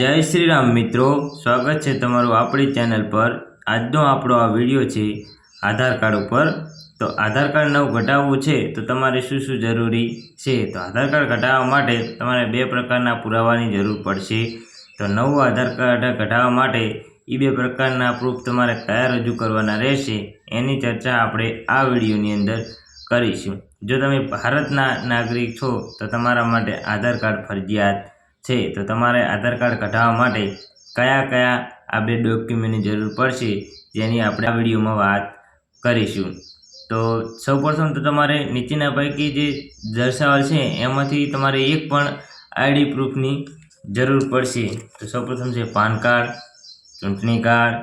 જય શ્રી રામ મિત્રો, સ્વાગત છે તમારું આપણી ચેનલ પર. આજનો આપણો આ વીડિયો છે આધાર કાર્ડ ઉપર. તો આધાર કાર્ડ નવું ઘટાડવું છે તો તમારે શું શું જરૂરી છે? તો આધાર કાર્ડ ઘટાડવા માટે તમારે બે પ્રકારના પુરાવાની જરૂર પડશે. તો નવું આધાર કાર્ડ ઘટાડવા માટે એ બે પ્રકારના પ્રૂફ તમારે કયા રજૂ કરવાના રહેશે એની ચર્ચા આપણે આ વિડીયોની અંદર કરીશું. જો તમે ભારતના નાગરિક છો તો તમારા માટે આધાર કાર્ડ ફરજિયાત છે, તો તમારે આધાર કાર્ડ કઢાવવા માટે કયા કયા આ બે ડોક્યુમેન્ટની જરૂર પડશે, જેની આપણે આ વિડીયોમાં વાત કરીશું. તો સૌપ્રથમ તો તમારે નીચેના પૈકી જે દર્શાવેલ છે, એમાંથી તમારે એક પણ આઈડી પ્રૂફની જરૂર પડશે. તો સૌપ્રથમ છે પાન કાર્ડ, ચૂંટણી કાર્ડ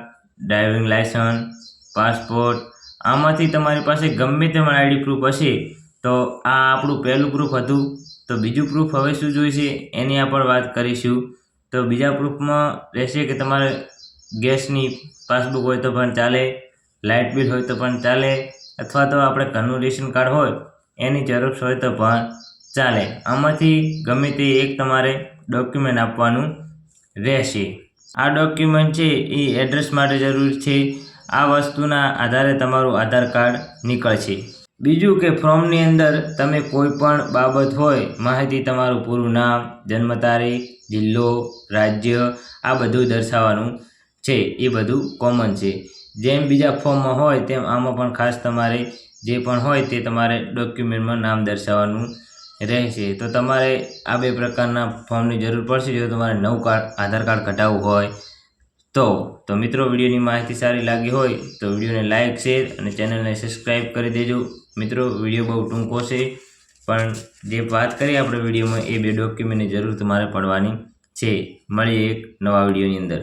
ડ્રાઇવિંગ લાયસન્સ પાસપોર્ટ આમાંથી તમારી પાસે ગમે તે પણ આઈડી પ્રૂફ હશે, તો આ આપણું પહેલું પ્રૂફ હતું તો બીજું પ્રૂફ હવે શું જોઈશે એની આપણે વાત કરીશું. તો બીજા પ્રૂફમાં રહેશે કે તમારે ગેસની પાસબુક હોય તો પણ ચાલે, લાઇટ બિલ હોય તો પણ ચાલે, અથવા તો આપણે ઘરનું રેશન કાર્ડ હોય, એની ઝેરોક્ષ હોય તો પણ ચાલે. આમાંથી ગમે તે એક તમારે ડોક્યુમેન્ટ આપવાનું રહેશે. આ ડોક્યુમેન્ટ છે એ એડ્રેસ માટે જરૂર છે. આ વસ્તુના આધારે તમારું આધાર કાર્ડ નીકળશે. બીજું કે ફોર્મની અંદર તમે કોઈ પણ બાબત હોય, માહિતી તમારું પૂરું નામ, જન્મ તારીખ, જિલ્લો, રાજ્ય, આ બધું દર્શાવવાનું છે. એ બધું કોમન છે. જેમ બીજા ફોર્મમાં હોય, તેમ આમાં પણ ખાસ તમારે જે પણ હોય તે તમારે ડોક્યુમેન્ટમાં નામ દર્શાવવાનું રહેશે. તો તમારે આ બે પ્રકારના ફોર્મની જરૂર પડશે. જો તમારે નવું કાર્ડ, આધાર કાર્ડ કઢાવવું હોય, તો તો મિત્રો, વિડીયોની માહિતી સારી લાગી હોય, તો વિડીયોને લાઇક શેર અને ચેનલને સબસ્ક્રાઈબ કરી દેજો. મિત્રો વીડિયો બહુ ટૂંકો છે, પણ જે વાત કરી આપણે વિડીયોમાં એ બે ડોક્યુમેન્ટની જરૂર તમારે પડવાની છે. મળીએ એક નવા વિડીયોની અંદર.